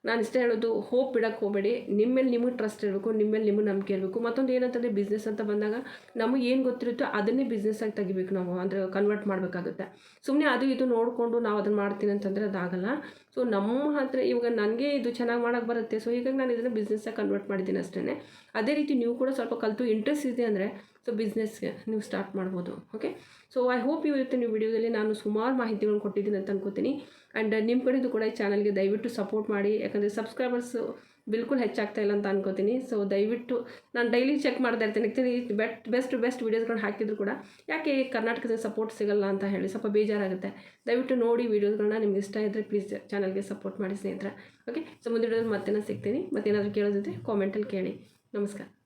ನಾನು ಇಷ್ಟೇ ಹೇಳೋದು ಹೋಪ್ ಬಿಡೋಕ್ಕೆ ಹೋಗಬೇಡಿ. ನಿಮ್ಮ ಮೇಲೆ ನಿಮಗೆ ಟ್ರಸ್ಟ್ ಇರಬೇಕು ನಿಮ್ಮ ಮೇಲೆ ನಿಮಗೆ ನಂಬಿಕೆ ಇರಬೇಕು. ಮತ್ತೊಂದು ಏನಂತಂದರೆ ಬಿಸ್ನೆಸ್ ಅಂತ ಬಂದಾಗ ನಮಗೆ ಏನು ಗೊತ್ತಿರುತ್ತೋ ಅದನ್ನೇ ಬಿಸ್ನೆಸ್ಸಾಗಿ ತೆಗಿಬೇಕು ನಾವು. ಅಂದರೆ ಕನ್ವರ್ಟ್ ಮಾಡಬೇಕಾಗುತ್ತೆ. ಸುಮ್ಮನೆ ಅದು ಇದು ನೋಡಿಕೊಂಡು ನಾವು ಅದನ್ನು ಮಾಡ್ತೀನಿ ಅಂತಂದರೆ ಅದಾಗಲ್ಲ. ಸೊ ನಮ್ಮ ಹತ್ರ ಇವಾಗ ನನಗೆ ಇದು ಚೆನ್ನಾಗಿ ಮಾಡೋಕ್ಕೆ ಬರುತ್ತೆ. ಸೊ ಹೀಗಾಗಿ ನಾನು ಇದನ್ನು ಬಿಸ್ನೆಸ್ಸಾಗಿ ಕನ್ವರ್ಟ್ ಮಾಡಿದ್ದೀನಿ ಅಷ್ಟೇ ಅದೇ ರೀತಿ ನೀವು ಕೂಡ ಸ್ವಲ್ಪ ಕಲಿತು ಇಂಟ್ರೆಸ್ಟ್ ಇದೆ ಅಂದರೆ ಸೊ ಬಿಸ್ನೆಸ್ಗೆ ನೀವು ಸ್ಟಾರ್ಟ್ ಮಾಡ್ಬೋದು. ಓಕೆ ಸೊ ಐ ಹೋಪ್ ಇವತ್ತಿನ ವಿಡಿಯೋದಲ್ಲಿ ನಾನು ಸುಮಾರು ಮಾಹಿತಿಗಳನ್ನು ಕೊಟ್ಟಿದ್ದೀನಿ ಅಂತ ಅನ್ಕೋತೀನಿ. ಆ್ಯಂಡ್ ನಿಮ್ಮ ಕಡೆದು ಕೂಡ ಈ ಚಾನಲ್ಗೆ ದಯವಿಟ್ಟು ಸಪೋರ್ಟ್ ಮಾಡಿ. ಯಾಕಂದರೆ ಸಬ್ಸ್ಕ್ರೈಬರ್ಸ್ ಬಿಲ್ಕುಲ್ ಹೆಚ್ಚಾಗ್ತಾ ಇಲ್ಲ ಅಂತ ಅನ್ಕೋತೀನಿ. ಸೊ ದಯವಿಟ್ಟು ನಾನು ಡೈಲಿ ಚೆಕ್ ಮಾಡ್ತಾ ಇರ್ತೀನಿ. ಬೆಟ್ ಬೆಸ್ಟ್ ಬೆಸ್ಟ್ ವೀಡಿಯೋಸ್ಗಳನ್ನ ಹಾಕಿದ್ರು ಕೂಡ ಯಾಕೆ ಕರ್ನಾಟಕದ ಸಪೋರ್ಟ್ ಸಿಗಲ್ಲ ಅಂತ ಹೇಳಿ. ಸ್ವಲ್ಪ ಬೇಜಾರಾಗುತ್ತೆ. ದಯವಿಟ್ಟು ನೋಡಿ ವೀಡಿಯೋಸ್ಗಳನ್ನ ನಿಮ್ಗೆ ಇಷ್ಟ ಇದ್ದರೆ ಪ್ಲೀಸ್ ಚಾನಲ್ಗೆ ಸಪೋರ್ಟ್ ಮಾಡಿ ಸ್ನೇಹಿತರೆ. ಓಕೆ ಸೊ ಮುಂದಿನ ಮತ್ತೆ ಸಿಗ್ತೀನಿ. ಮತ್ತೇನಾದರೂ ಕೇಳೋದಿದ್ದರೆ ಕಾಮೆಂಟಲ್ಲಿ ಕೇಳಿ. ನಮಸ್ಕಾರ.